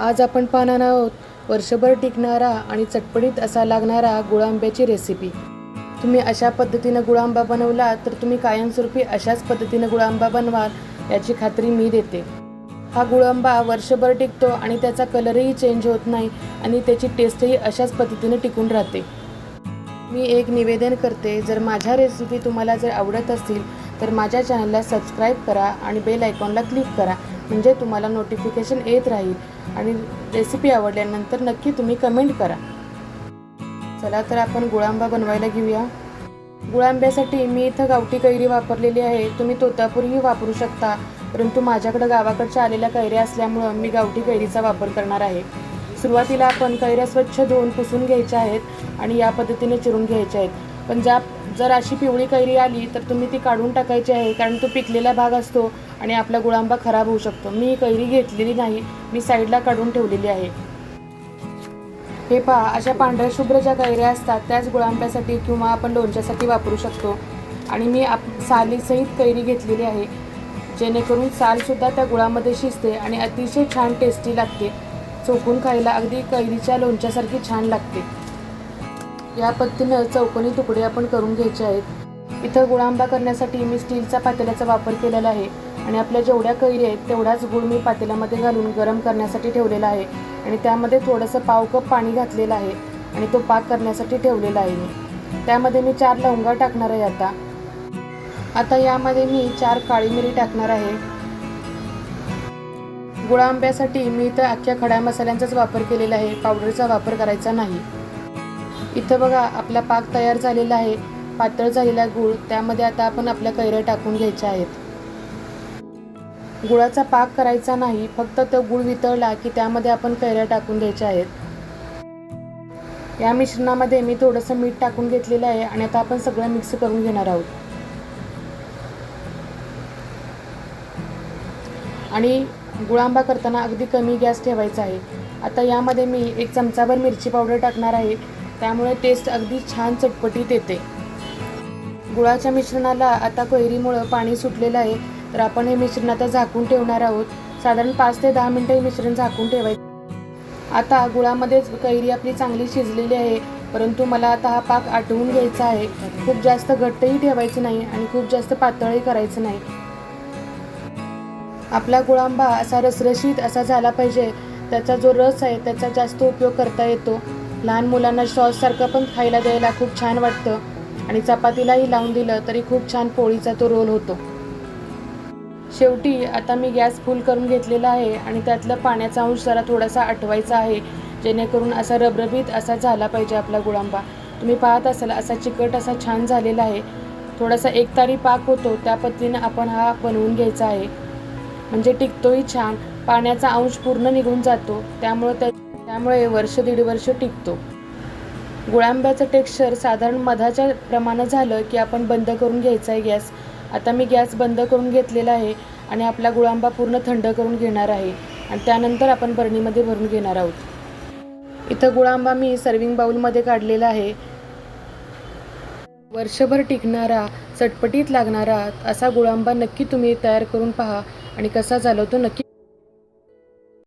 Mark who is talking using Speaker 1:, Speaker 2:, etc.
Speaker 1: आज आपण पाहणार आहोत वर्षभर टिकणारा आणि चटपटीत असा लागणारा गुळांब्याची रेसिपी तुम्ही अशा पद्धतीनं गुळांबा बनवला तर तुम्ही कायमस्वरूपी अशाच पद्धतीनं गुळांबा बनवाल याची खात्री मी देते. हा गुळांबा वर्षभर टिकतो आणि त्याचा कलरही चेंज होत नाही आणि त्याची टेस्टही अशाच पद्धतीने टिकून राहते. मी एक निवेदन करते जर माझ्या रेसिपी तुम्हाला जर आवडत असतील तर माझ्या चॅनलला सबस्क्राईब करा आणि बेल आयकॉनला क्लिक करा. म्हणजे तुम्हाला नोटिफिकेशन येत राहील. आणि रेसिपी आवडल्यानंतर नक्की तुम्ही कमेंट करा. चला तर आपण गुळांबा बनवायला घेऊया. गुळांब्यासाठी मी इथं गावठी कैरी वापरलेली आहे. तुम्ही तोतापूरही वापरू शकता. परंतु माझ्याकडं गावाकडच्या आलेल्या कैऱ्या असल्यामुळं मी गावठी कैरीचा वापर करणार आहे. सुरुवातीला आपण कैऱ्या स्वच्छ धुवून पुसून घ्यायच्या आहेत आणि या पद्धतीने चिरून घ्यायच्या आहेत. पण ज्या जर अशी पिवळी कैरी आली तर तुम्ही ती काढून टाकायची आहे. कारण तो पिकलेला भाग असतो. आणि आपला गुळांबा खराब होऊ शकतो. मी कैरी घेतलेली नाही मी साईडला काढून ठेवलेली आहे. हे पहा अशा पांढऱ्या शुभ्र ज्या कैऱ्या असतात त्याच गुळांब्यासाठी किंवा आपण लोणच्यासाठी वापरू शकतो. आणि मी आप सालीसहित कैरी घेतलेली आहे जेणेकरून सालसुद्धा त्या गुळामध्ये शिजते आणि अतिशय छान टेस्टी लागते. चोकून खायला अगदी कैरीच्या लोणच्यासारखी छान लागते. या पद्धतीनं चौकोनी तुकडे आपण करून घ्यायचे आहेत. इथं गुळांबा करण्यासाठी मी स्टीलचा पातेल्याचा वापर केलेला आहे. आणि आपल्या जेवढ्या कैरी आहेत तेवढाच गुळ मी पातेल्यामध्ये घालून गरम करण्यासाठी ठेवलेला आहे. आणि त्यामध्ये थोडंसं पाव कप पाणी घातलेलं आहे आणि तो पाक करण्यासाठी ठेवलेला आहे मी. त्यामध्ये मी चार लवंगा टाकणार आहे आता. आता यामध्ये मी चार काळी मिरी टाकणार आहे. गुळांब्यासाठी मी इथं अख्ख्या खड्या मसाल्यांचाच वापर केलेला आहे. पावडरचा वापर करायचा नाही. इथं बघा आपला पाक तयार झालेला आहे. पातळ झालेला गूळ त्यामध्ये आता आपण आपल्या कैऱ्या टाकून घ्यायच्या आहेत. गुळाचा पाक करायचा नाही फक्त तो गुळ वितळला की त्यामध्ये आपण कैऱ्या टाकून द्यायच्या आहेत. या मिश्रणामध्ये मी थोडंसं मीठ टाकून घेतलेलं आहे आणि आता आपण सगळं मिक्स करून घेणार आहोत. आणि गुळांबा करताना अगदी कमी गॅस ठेवायचा आहे. आता यामध्ये मी एक चमचाभर मिरची पावडर टाकणार आहे. त्यामुळे टेस्ट अगदी छान चटपटीत येते. गुळाच्या मिश्रणाला आता कैरीमुळं पाणी सुटलेलं आहे तर आपण हे मिश्रण आता झाकून ठेवणार आहोत. साधारण पाच ते दहा मिनटं हे मिश्रण झाकून ठेवायचं. आता गुळामध्येच कैरी आपली चांगली शिजलेली आहे परंतु मला आता हा पाक आटवून घ्यायचा आहे. खूप जास्त घट्टही ठेवायचं नाही आणि खूप जास्त पातळही करायचं नाही. आपला गुळांबा असा रसरशीत असा झाला पाहिजे. त्याचा जो रस आहे त्याचा जास्त उपयोग करता येतो. लहान मुलांना सॉससारखं पण खायला द्यायला खूप छान वाटतं. आणि चपातीलाही लावून दिलं तरी खूप छान पोळीचा तो रोल होतो. शेवटी आता मी गॅस फुल करून घेतलेला आहे आणि त्यातलं पाण्याचा अंश जरा थोडासा आटवायचा आहे जेणेकरून असा रबरबीत असा झाला पाहिजे आपला गुळांबा. तुम्ही पाहत असाल असा चिकट असा छान झालेला आहे. थोडासा एकतारी पाक होतो त्या पद्धतीनं आपण हा बनवून घ्यायचा आहे. म्हणजे टिकतोही छान पाण्याचा अंश पूर्ण निघून जातो त्यामुळं त्या त्यामुळे वर्ष दीड वर्ष टिकतो. गुळांब्याचं टेक्स्चर साधारण मधाच्या प्रमाणे झालं की आपण बंद करून घ्यायचा आहे गॅस. आता मी गॅस बंद करून घेतलेला आहे आणि आपला गुळांबा पूर्ण थंड करून घेणार आहे. आणि त्यानंतर आपण बरणीमध्ये भरून घेणार आहोत. इथं गुळांबा मी सर्विंग बाऊलमध्ये काढलेला आहे. वर्षभर टिकणारा चटपटीत लागणारा असा गुळांबा नक्की तुम्ही तयार करून पहा आणि कसा झाला तो नक्की